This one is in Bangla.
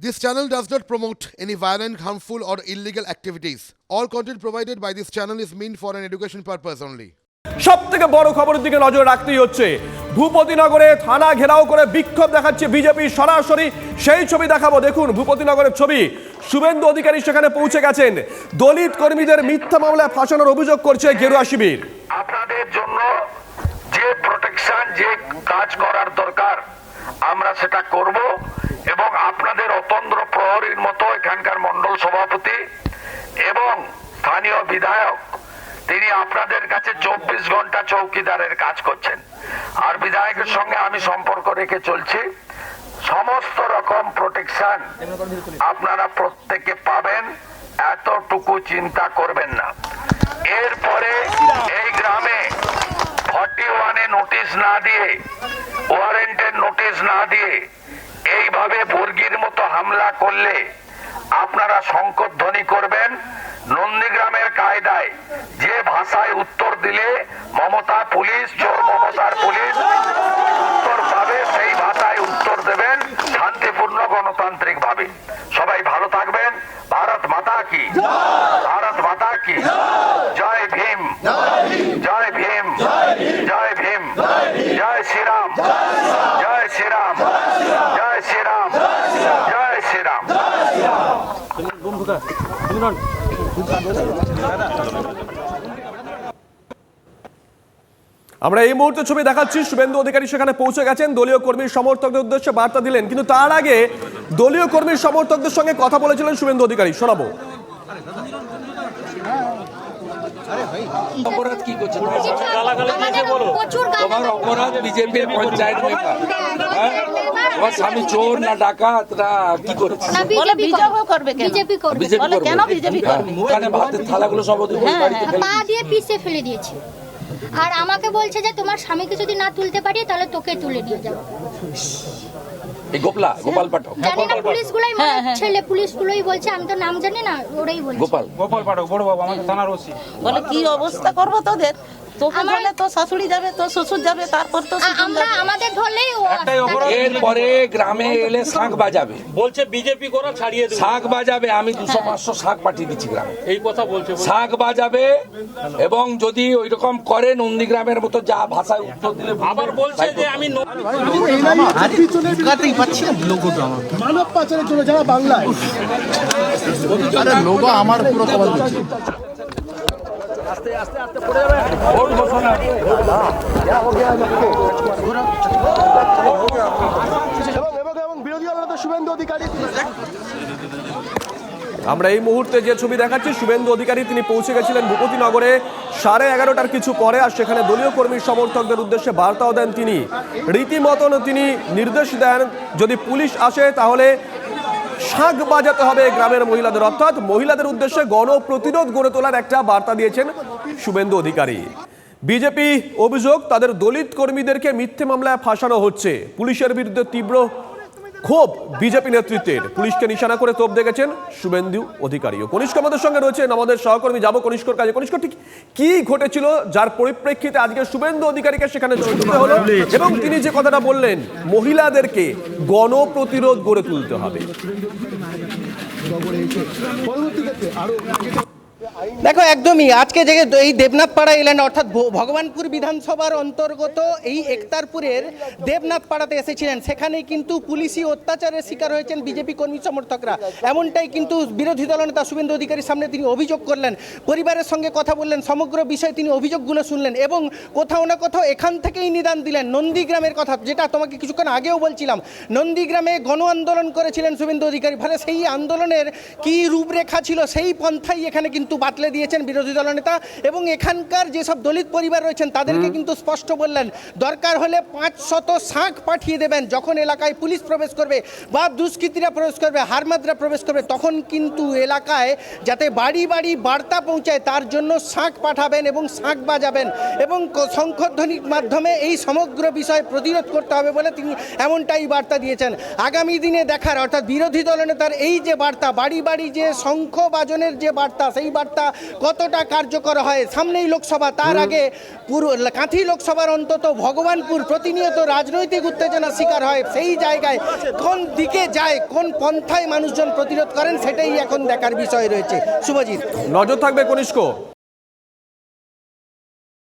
This channel does not promote any violent, harmful, or illegal activities. All content provided by this channel is meant for an education purpose only. সব থেকে বড় খবরের দিকে নজর রাখতেই হচ্ছে। ভূপতিনগরে থানা ঘেরাও করে বিক্ষোভ দেখাচ্ছে বিজেপি সরাসরি। সেই ছবি দেখাবো। দেখুন ভূপতিনগরের ছবি। শুভেন্দু অধিকারী সেখানে পৌঁছে গেছেন। দলিত কর্মীদের মিথ্যা মামলায় ফাঁসানোর অভিযোগ করছে গেরুয়া শিবির। আপনাদের জন্য যে প্রোটেকশন যে কাজ করার দরকার আমরা সেটা করব। চব্বিশ ঘণ্টা চৌকিদারের কাজ করছেন। আর বিধায়কের সঙ্গে আমি সম্পর্ক রেখে চলছি। সমস্ত রকম প্রোটেকশন আপনারা প্রত্যেকে পাবেন। এতটুকু চিন্তা করবেন না। এরপরে এই গ্রামে ফর্টি ওয়ানে নোটিশ না দিয়ে ওয়ারেন্টের নোটিশ না দিয়ে এইভাবে বর্গির মতো হামলা করলে আপনারা সংকট শঙ্করধ্বনি করবেন। নন্দীগ্রামের কায়দায় যে ভাষায় উত্তর দিলে মমতা পুলিশ, চোর মমতার পুলিশ উত্তর পাবে সেই ভাষায় উত্তর দেবেন শান্তিপূর্ণ গণতান্ত্রিক ভাবে সবাই ভালো থাকবেন। ভারত মাতা কি? ভারত মাতা কি? জয় ভীম। জয় ভীম। জয় ভীম। জয় শ্রীরাম। জয় শ্রীরাম। জয় শ্রীরাম। জয় শ্রীরাম। আমরা এই মুহূর্তে ছবি দেখাচ্ছি। শুভেন্দু অধিকারী সেখানে পৌঁছে গেছেন। দলীয় কর্মীর সমর্থকদের উদ্দেশ্যে বার্তা দিলেন। কিন্তু তার আগে দলীয় কর্মীর সমর্থকদের সঙ্গে কথা বলেছিলেন শুভেন্দু অধিকারী। শোনাবো। অপরাধ কি করছে? প্রচুর তোমার অপরাধ বিজেপির পঞ্চায়েত মেম্বার হ্যাঁ? তোমার স্বামী চোর না ডাকাত না কি করেছে? বলে বিজেপি বিজেপি করবে। বিজেপি করবে। বলে কেন বিজেপি হ্যাঁ, করবে? ওখানে ভাতের থালাগুলো সব ওদের হ্যাঁ, বাড়িতে পা দিয়ে পিষে ফেলে দিয়েছে। আর আমাকে বলছে যে তোমার স্বামীকে যদি না তুলতে পারি তাহলে তোকে তুলে নিয়ে যাব। এই গোপলা গোপাল পাঠক। জানি না পুলিশগুলোই মানে হ্যাঁ, হ্যাঁ। ছেলে পুলিশগুলোই বলছে আমি তো নাম জানি না ওরাই বলছে। গোপাল। গোপাল পাঠক বড় বাবা আমাদের থানার ওসি। বলে কি অবস্থা করব তোদের? তোকে ধরলে তো শাশুড়ি যাবে তো শ্বশুর যাবে তারপর তো আ- আমরা আমাদের ধরলেই একটাই অপরাধ। এরপরে গ্রামে এলে শাঁখ বাজাবে। বলছে বিজেপি করা ছাড়িয়ে দেবে। বাজাবে আমি দুশো পাঁচশো শাঁখ পাঠিয়ে দিচ্ছি গ্রামে। এই কথা বলছে শাঁখ বাজাবে এবং যদি ওই রকম করে নন্দীগ্রামের মতো যা ভাষায় উত্তর দিলে আবার বলছে যে আমি ন- মানব পাচারের জন্য যারা বাংলায় লোগো আমার পুরো কভার এবং এবং এবং বিরোধী দলনেতা শুভেন্দু অধিকারী আমরা এই মুহূর্তে যে ছবি দেখাচ্ছি শুভেন্দু অধিকারী তিনি পৌঁছে গেছিলেন ভূপতিনগরে সাড়ে এগারোটার কিছু পরে আর সেখানে দলীয় কর্মী সমর্থকদের উদ্দেশ্যে বার্তাও দেন তিনি। রীতিমতন তিনি নির্দেশ দেন যদি পুলিশ আসে তাহলে শাঁখ বাজাতে হবে গ্রামের মহিলাদের। অর্থাৎ মহিলাদের উদ্দেশ্যে গণপ্রতিরোধ গড়ে তোলার একটা বার্তা দিয়েছেন শুভেন্দু অধিকারী। বিজেপি অভিযোগ, তাদের দলিত কর্মীদেরকে মিথ্যে মামলায় ফাঁসানো হচ্ছে। পুলিশের বিরুদ্ধে তীব্র ক্ষোভ বিজেপি নেতৃত্বের। পুলিশকে নিশানা করে তোপ দেখেছেন শুভেন্দু অধিকারী কনিষ্ক আমাদের সঙ্গে রয়েছেন আমাদের সহকর্মী যাব কনিষ্কর কাজে। কনিষ্ক, ঠিক কি ঘটেছিল যার পরিপ্রেক্ষিতে আজকে শুভেন্দু অধিকারীকে সেখানে হলো এবং তিনি যে কথাটা বললেন, মহিলাদেরকে গণপ্রতিরোধ গড়ে তুলতে হবে। দেখো, একদমই। আজকে যে এই দেবনাথ পাড়া এলেন, অর্থাৎ ভগবানপুর বিধানসভার অন্তর্গত এই একতারপুরের দেবনাথ পাড়াতে এসেছিলেন। সেখানেই কিন্তু পুলিশি অত্যাচারের শিকার হয়েছেন বিজেপি কর্মী সমর্থকরা। এমনটাই কিন্তু বিরোধী দলনেতা শুভেন্দু অধিকারীর সামনে তিনি অভিযোগ করলেন। পরিবারের সঙ্গে কথা বললেন, সমগ্র বিষয়ে তিনি অভিযোগগুলো শুনলেন এবং কোথাও না কোথাও এখান থেকেই নিদান দিলেন। নন্দীগ্রামের কথা, যেটা তোমাকে কিছুক্ষণ আগেও বলছিলাম। নন্দীগ্রামে গণ আন্দোলন করেছিলেন শুভেন্দু অধিকারী। ফলে সেই আন্দোলনের কি রূপরেখা ছিল, সেই পন্থাই এখানে কিন্তু বাতলে দিয়েছেন বিরোধী দলনেতা এবং এখানকার যেসব দলিত পরিবার রয়েছেন তাদেরকে কিন্তু স্পষ্ট বললেন দরকার হলে পাঁচ শত শাঁখ পাঠিয়ে দেবেন যখন এলাকায় পুলিশ প্রবেশ করবে বা দুষ্কৃতীরা প্রবেশ করবে হারমাদরা প্রবেশ করবে তখন কিন্তু এলাকায় যাতে বাড়ি বাড়ি বার্তা পৌঁছায় তার জন্য শাঁখ পাঠাবেন এবং শাঁখ বাজাবেন এবং শঙ্খধ্বনির মাধ্যমে এই সমগ্র বিষয় প্রতিরোধ করতে হবে বলে তিনি এমনটাই বার্তা দিয়েছেন। আগামী দিনে দেখার অর্থাৎ বিরোধী দলনেতার এই যে বার্তা বাড়ি বাড়ি যে শঙ্খ বাজনের যে বার্তা সেই বার্তা কতটা কার্যকর হয়? সামনেই লোকসভা তার আগে পুরো কাঁথি লোকসভার অন্তত ভগবানপুর প্রতিনিয়ত রাজনৈতিক উত্তেজনার শিকার হয়। সেই জায়গায় কোন দিকে যায় কোন পন্থায় মানুষজন প্রতিরোধ করেন সেটাই এখন দেখার বিষয় রয়েছে। শুভজিৎ। নজর থাকবে কনিষ্ক।